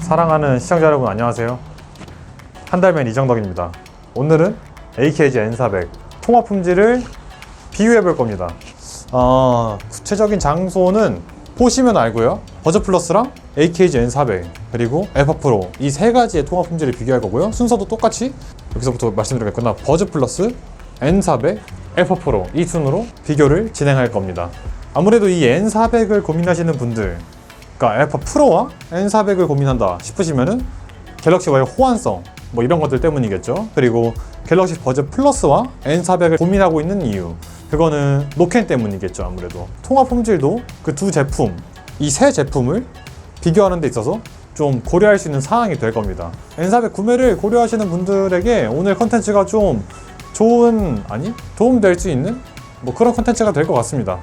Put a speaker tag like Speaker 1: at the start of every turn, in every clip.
Speaker 1: 사랑하는 시청자 여러분 안녕하세요. 한달맨 이정덕입니다. 오늘은 AKG N400 통합 품질을 비교해 볼 겁니다. 어, 구체적인 장소는 보시면 알고요. 버즈 플러스랑 AKG N400 그리고 알파 프로 이 세 가지의 통합 품질을 비교할 거고요. 순서도 똑같이 여기서부터 말씀드리겠구나. 버즈 플러스, N400, 알파 프로 이 순으로 비교를 진행할 겁니다. 아무래도 이 N400을 고민하시는 분들 그러니까 알파 프로와 N400을 고민한다 싶으시면은 갤럭시 와의 호환성 뭐 이런 것들 때문이겠죠. 그리고 갤럭시 버즈 플러스와 N400을 고민하고 있는 이유 그거는 노캔 때문이겠죠. 아무래도 통합 품질도 그 두 제품 이 세 제품을 비교하는 데 있어서 좀 고려할 수 있는 사항이 될 겁니다. N400 구매를 고려하시는 분들에게 오늘 컨텐츠가 좀 좋은 아니 도움 될 수 있는 뭐 그런 컨텐츠가 될 것 같습니다.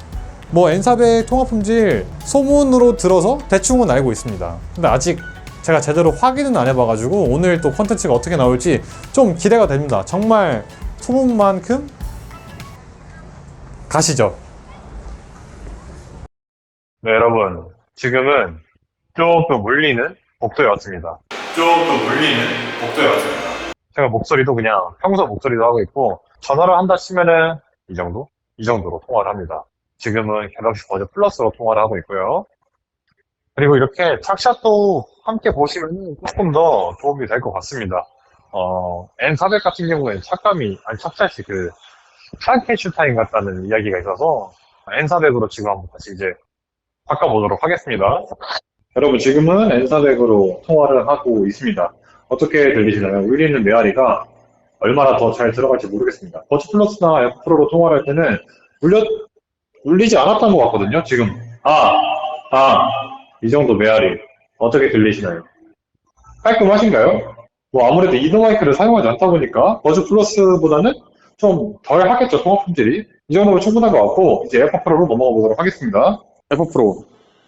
Speaker 1: 뭐 N400 통합 품질 소문으로 들어서 대충은 알고 있습니다. 근데 아직 제가 제대로 확인은 안 해봐가지고 오늘 또 컨텐츠가 어떻게 나올지 좀 기대가 됩니다. 정말 소문만큼 가시죠. 네 여러분 지금은 조금 울리는 복도에 왔습니다. 조금 울리는 복도에 왔습니다. 제가 목소리도 그냥 평소 목소리도 하고 있고 전화를 한다 치면은 이 정도? 이 정도로 통화를 합니다. 지금은 갤럭시 버즈 플러스로 통화를 하고 있고요. 그리고 이렇게 착샷도 함께 보시면 조금 더 도움이 될 것 같습니다. 어, N400 같은 경우에 착감이, 아니 착샷이 그, 프랑켄슈타인 같다는 이야기가 있어서 N400으로 지금 한번 다시 이제 바꿔보도록 하겠습니다. 여러분 지금은 N400으로 통화를 하고 있습니다. 어떻게 들리시나요? 울리는 메아리가 얼마나 더 잘 들어갈지 모르겠습니다. 버즈 플러스나 F 프로로 통화를 할 때는 울려, 울리지 않았던 것 같거든요, 지금. 아, 아, 이 정도 메아리. 어떻게 들리시나요? 깔끔하신가요? 뭐 아무래도 이동 마이크를 사용하지 않다 보니까 버즈 플러스보다는 좀 덜 하겠죠, 통합 품질이. 이 정도면 충분한 것 같고, 이제 에어팟 프로로 넘어가 보도록 하겠습니다. 에어팟 프로.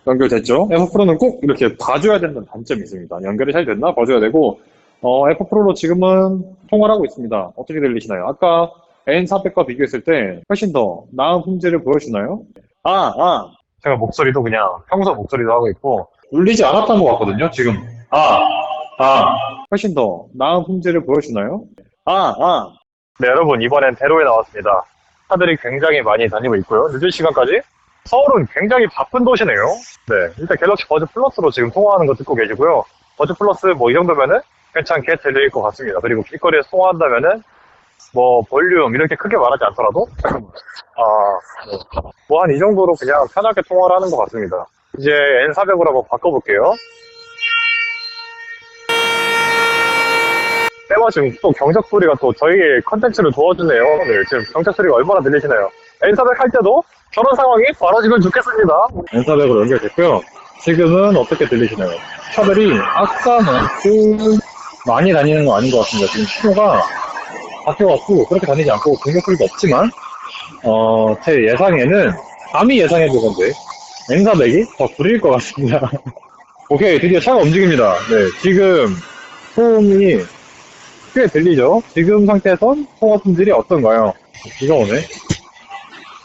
Speaker 1: 연결됐죠? 에어팟 프로는 꼭 이렇게 봐줘야 된다는 단점이 있습니다. 연결이 잘 됐나? 봐줘야 되고, 어, 에어팟 프로로 지금은 통화를 하고 있습니다. 어떻게 들리시나요? 아까 N400과 비교했을 때 훨씬 더 나은 품질을 보여주나요? 아, 아. 제가 목소리도 그냥 평소 목소리도 하고 있고, 울리지 않았던 것 같거든요, 지금. 아, 아. 훨씬 더 나은 품질을 보여주나요? 아, 아. 네, 여러분, 이번엔 대로에 나왔습니다. 차들이 굉장히 많이 다니고 있고요. 늦은 시간까지. 서울은 굉장히 바쁜 도시네요. 네, 일단 갤럭시 버즈 플러스로 지금 통화하는 거 듣고 계시고요. 버즈 플러스 뭐 이 정도면은 괜찮게 들릴 것 같습니다. 그리고 길거리에서 통화한다면은 뭐 볼륨 이렇게 크게 말하지 않더라도 아, 뭐 한 이 정도로 그냥 편하게 통화를 하는 것 같습니다. 이제 N400으로 한번 바꿔볼게요. 때마침 또 경적 소리가 또 저희의 컨텐츠를 도와주네요. 네, 지금 경적 소리가 얼마나 들리시나요? N400 할 때도 저런 상황이 벌어지면 좋겠습니다. N400으로 연결됐고요. 지금은 어떻게 들리시나요? 차들이 아까만큼 많이 다니는 건 아닌 것 같습니다. 지금 신호가 바뀌어갖고 그렇게 다니지 않고 공격 소리가 없지만 어, 제 예상에는 감히 예상해보건데 N400이 더 구릴 것 같습니다. 오케이 드디어 차가 움직입니다. 네 지금 소음이 꽤 들리죠? 지금 상태에선 통화 품질이 어떤가요? 비가 오네.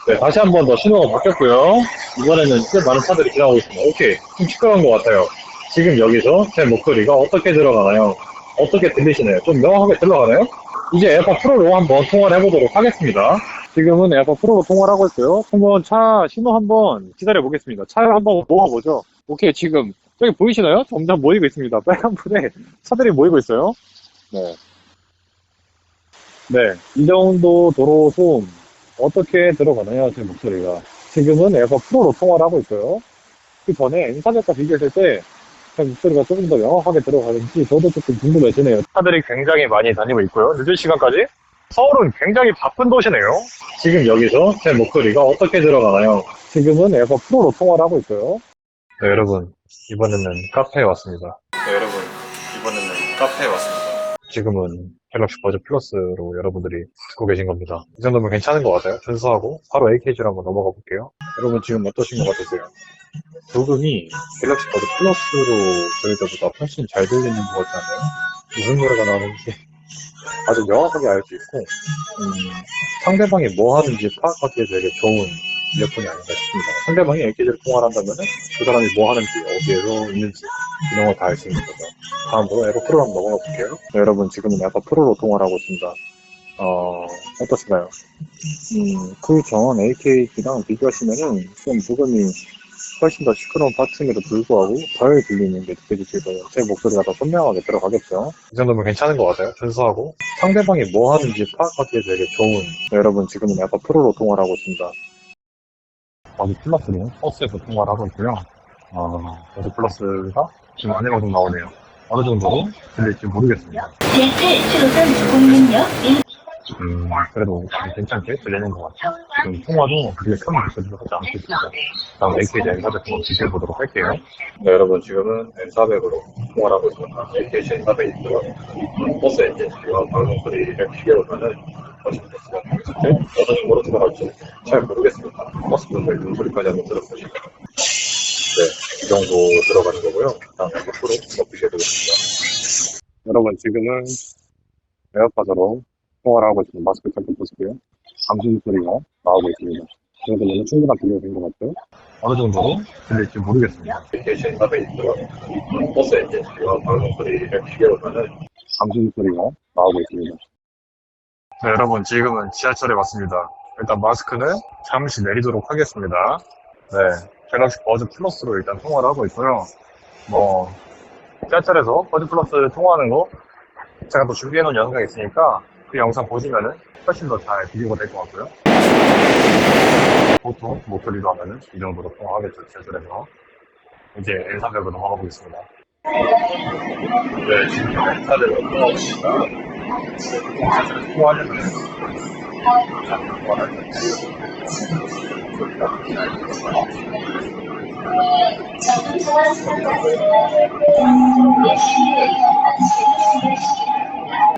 Speaker 1: 네, 다시 한 번 더 신호가 바뀌었고요. 이번에는 꽤 많은 차들이 지나가고 있습니다. 오케이. 좀 시끄러운 것 같아요. 지금 여기서 제 목소리가 어떻게 들어가나요? 어떻게 들리시나요? 좀 명확하게 들어가나요? 이제 에어팟 프로로 한번 통화를 해보도록 하겠습니다. 지금은 에어팟 프로로 통화를 하고 있고요. 한번 차 신호 한번 기다려 보겠습니다. 차를 한번 모아보죠. 오케이, 지금 저기 보이시나요? 점점 모이고 있습니다. 빨간 불에 차들이 모이고 있어요. 네. 네, 이 정도 도로 소음 어떻게 들어가나요? 제 목소리가. 지금은 에어팟 프로로 통화를 하고 있고요. 그 전에 N400과 비교했을 때, 제 목소리가 조금 더 명확하게 들어가는지 저도 조금 궁금해지네요. 차들이 굉장히 많이 다니고 있고요. 늦은 시간까지. 서울은 굉장히 바쁜 도시네요. 지금 여기서 제 목소리가 어떻게 들어가나요? 지금은 에어팟 프로로 통화를 하고 있고요. 네, 여러분. 이번에는 카페에 왔습니다. 네, 여러분. 이번에는 카페에 왔습니다. 지금은 갤럭시 버즈 플러스로 여러분들이 듣고 계신 겁니다. 이 정도면 괜찮은 것 같아요. 준수하고 바로 AKG로 한번 넘어가 볼게요. 여러분 지금 어떠신 것 같으세요? 녹음이 갤럭시 버즈 플러스로 들을 때보다 훨씬 잘 들리는 것 같지 않나요? 무슨 노래가 나오는지 아주 명확하게 알 수 있고 음, 상대방이 뭐 하는지 파악하기에 되게 좋은 이어폰이 아닌가 싶습니다. 상대방이 AKG를 통화를 한다면 그 사람이 뭐 하는지 어디에서 있는지 이런 거 다 할 수 있는 거죠. 다음으로 에버 프로 한번 넘어가 볼게요. 네, 여러분 지금은 에버 프로로 통화를 하고 있습니다. 어, 어떠신가요? 음, 그전 AK랑 비교하시면은 좀 부분이 훨씬 더 시끄러운 파츠임에도 불구하고 덜 들리는 게 느껴지실 거예요. 제 목소리가 더 선명하게 들어가겠죠? 이 정도면 괜찮은 것 같아요. 준수하고 상대방이 뭐 하는지 파악하기에 되게 좋은 네, 여러분 지금은 에버 프로로 통화를 하고 있습니다. 어디 플러스로 버스에서 통화를 하고 있고요. 어, 어디 플러스가 지금 안내가 좀 나오네요. 어느 정도로 들릴지 모르겠습니다.
Speaker 2: 델트 초선 공능력 1
Speaker 1: 음, 그래도 괜찮게 들리는 것 같아요. 지금 통화도 그렇게 큰 목소리로 하지 않고 있습니다. 다음 AKG N400 한번 비교해 보도록 할게요. 네, 여러분 지금은 N400으로 통화를 하고 있습니다. AKG N400 있고요. 버스 엔진과 방송 소리를 버스 버스가 어떤 정도로 들어갈지 잘 모르겠습니다. 버스 분들 눈소리까지 한번 들어보시죠. 정도 들어가는 거고요. 다음 앞으로 한번 비교해보겠습니다. 여러분 지금은 에어팟으로 통화를 하고 있습니다. 마스크 잠깐 보시고요. 감신 소리가 나오고 있습니다. 이 정도면 충분한 비교가 된 것 같죠? 어느 정도로 들릴지 모르겠습니다. AKG 탑에 있고요. 버스 엔진과 방송 소리를 비교해보면은 감신 소리가 나오고 있습니다. 네, 여러분 지금은 지하철에 왔습니다. 일단 마스크는 잠시 내리도록 하겠습니다. 네, 갤럭시 버즈 플러스로 일단 통화를 하고 있고요. 뭐 지하철에서 버즈 플러스 통화하는 거 제가 또 준비해놓은 영상이 있으니까 그 영상 보시면은 훨씬 더 잘 비교가 될 것 같고요. 보통 목소리로 하면은 이 정도로 통화하겠죠, 지하철에서. 이제 N300으로 넘어가 보겠습니다. 네, 지금 N400으로 통화하겠습니다.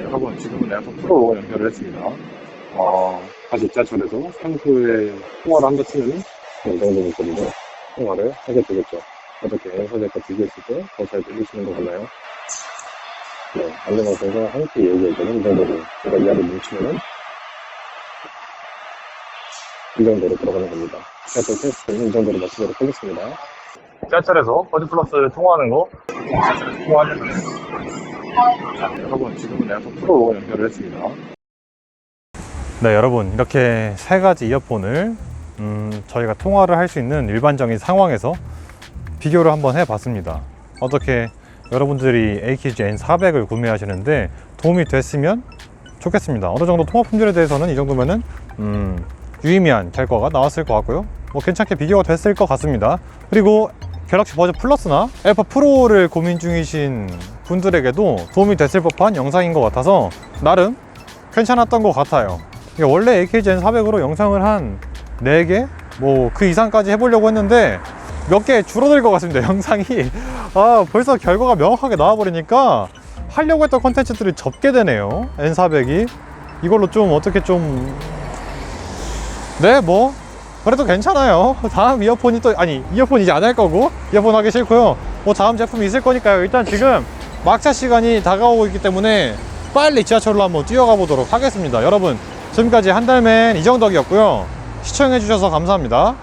Speaker 1: 여러분 지금은 에어팟 프로로 연결을 했습니다. 어, 다시 지하철에서 상수에 통화를 한다 이 정도 목소리로 통화를 하게 되겠죠. 어떻게 엔서적과 비교했을 때 더 잘 들리시는 것 같나요? 네, 안내방송에서 함께 얘기할 때는 이 정도로 제가 이야기 뭉치면은 이 정도로 들어가는 겁니다. 지하철 테스트는 이 정도로 마치도록 하겠습니다. 지하철에서 버즈 플러스 통화하는 거 지하철에서 통화하려면 여러분 지금은 에어팟 프로로 연결을 했습니다.
Speaker 3: 네, 여러분 이렇게 세 가지 이어폰을 음, 저희가 통화를 할 수 있는 일반적인 상황에서 비교를 한번 해봤습니다. 어떻게 여러분들이 AKG N400을 구매하시는데 도움이 됐으면 좋겠습니다. 어느 정도 통화 품질에 대해서는 이 정도면은 음, 유의미한 결과가 나왔을 것 같고요. 뭐 괜찮게 비교가 됐을 것 같습니다. 그리고 갤럭시 버즈 플러스나 에어팟 프로를 고민 중이신 분들에게도 도움이 됐을 법한 영상인 것 같아서 나름 괜찮았던 것 같아요. 원래 AKG N400으로 영상을 한 4개? 뭐 그 이상까지 해보려고 했는데 몇 개 줄어들 것 같습니다. 영상이. 아, 벌써 결과가 명확하게 나와버리니까 하려고 했던 컨텐츠들이 접게 되네요. N400이. 이걸로 좀 어떻게 좀. 네, 뭐. 그래도 괜찮아요. 다음 이어폰이 또, 아니, 이어폰 이제 안 할 거고, 이어폰 하기 싫고요. 뭐 다음 제품이 있을 거니까요. 일단 지금 막차 시간이 다가오고 있기 때문에 빨리 지하철로 한번 뛰어가 보도록 하겠습니다. 여러분, 지금까지 한달맨 이정덕이었고요. 시청해 주셔서 감사합니다.